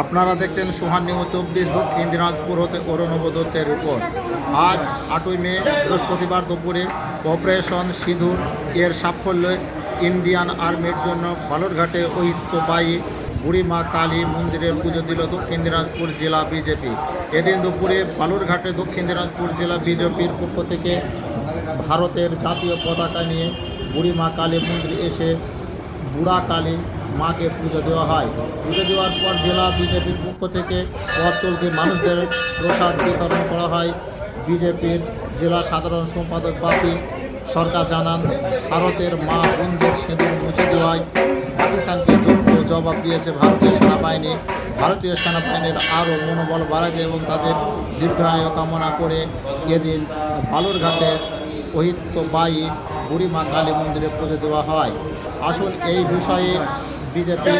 আপনারা দেখতেন সোহান নিউ চব্বিশ দক্ষিণ দিনাজপুর হতে অরুণব দত্তের রিপোর্ট আজ আটই মে, বৃহস্পতিবার দুপুরে অপারেশন সিঁদুর এর সাফল্যে ইন্ডিয়ান আর্মির জন্য বালুরঘাটে ঐতিহ্যবাহী বুড়িমা কালী মন্দিরের পুজো দিল দক্ষিণ দিনাজপুর জেলা বিজেপি। এদিন দুপুরে বালুরঘাটে দক্ষিণ দিনাজপুর জেলা বিজেপির পক্ষ থেকে ভারতের জাতীয় পতাকা নিয়ে বুড়িমা কালী মন্দির এসে বুড়া কালী মাকে পুজো দেওয়া হয়। পুজো দেওয়ার পর জেলা বিজেপির পক্ষ থেকে পথ চলতি মানুষদের প্রসাদ বিতরণ করা হয়। বিজেপির জেলা সাধারণ সম্পাদক বাপি, সরকার জানান, ভারতের মা বোনদের সিঁদুর মুছে দেওয়ায় পাকিস্তানকে যোগ্য জবাব দিয়েছে ভারতীয় সেনাবাহিনী। ভারতীয় সেনাবাহিনীর আরও মনোবল বাড়াতে এবং তাদের দীর্ঘায়ু কামনা করে এদিন বালুরঘাটের ঐতিহ্যবাহী বুড়িমা কালী মন্দিরে পুজো দেওয়া হয়। আসুন এই বিষয়ে বিজেপি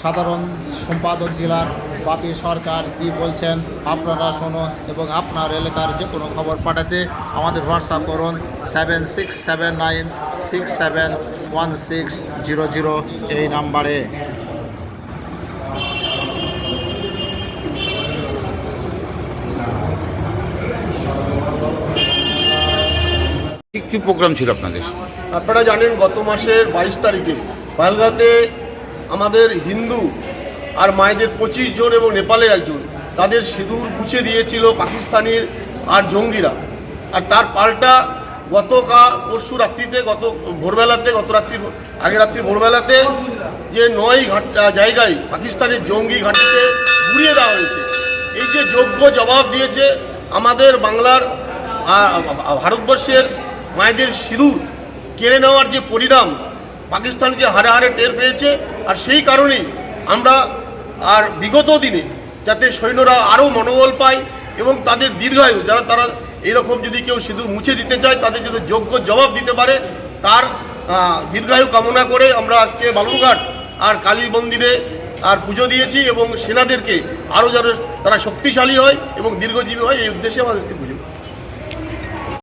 সাধারণ সম্পাদক জেলার বাপি সরকার কি বলছেন, আপনারা শোনো এবং আপনার এলাকার যে কোনো খবর পাঠাতে আমাদের হোয়াটসঅ্যাপ করুন seven six seven nine six seven one six zero zero এই নাম্বারে। কি প্রোগ্রাম ছিল আপনাদের? আপনারা জানেন গত মাসের বাইশ তারিখে পালগাতে আমাদের হিন্দু আর মায়েদের পঁচিশ জন এবং নেপালের একজন, তাদের সিঁদুর মুছে দিয়েছিল পাকিস্তানের আর জঙ্গিরা। আর তার পাল্টা গতকাল পরশু রাত্রিতে, গত ভোরবেলাতে, গত রাত্রি আগে রাত্রি ভোরবেলাতে যে নয় ঘাট জায়গায় পাকিস্তানের জঙ্গি ঘাঁটিতে ঘুরিয়ে দেওয়া হয়েছে। এই যে যোগ্য জবাব দিয়েছে আমাদের বাংলার ভারতবর্ষের মায়েদের সিঁদুর কেড়ে নেওয়ার যে পরিণাম পাকিস্তানকে হারে হারে টের পেয়েছে, আর সেই কারণেই আমরা আর বিগত দিনে যাতে সৈন্যরা আরও মনোবল পায় এবং তাদের দীর্ঘায়ু, যারা তারা এরকম যদি কেউ সিঁদুর মুছে দিতে চায়, তাদের যাতে যোগ্য জবাব দিতে পারে, তার দীর্ঘায়ু কামনা করে আমরা আজকে বালুরঘাট আর কালী মন্দিরে আর পুজো দিয়েছি এবং সেনাদেরকে আরও যেন তারা শক্তিশালী হয় এবং দীর্ঘজীবী হয়, এই উদ্দেশ্যে আমাদের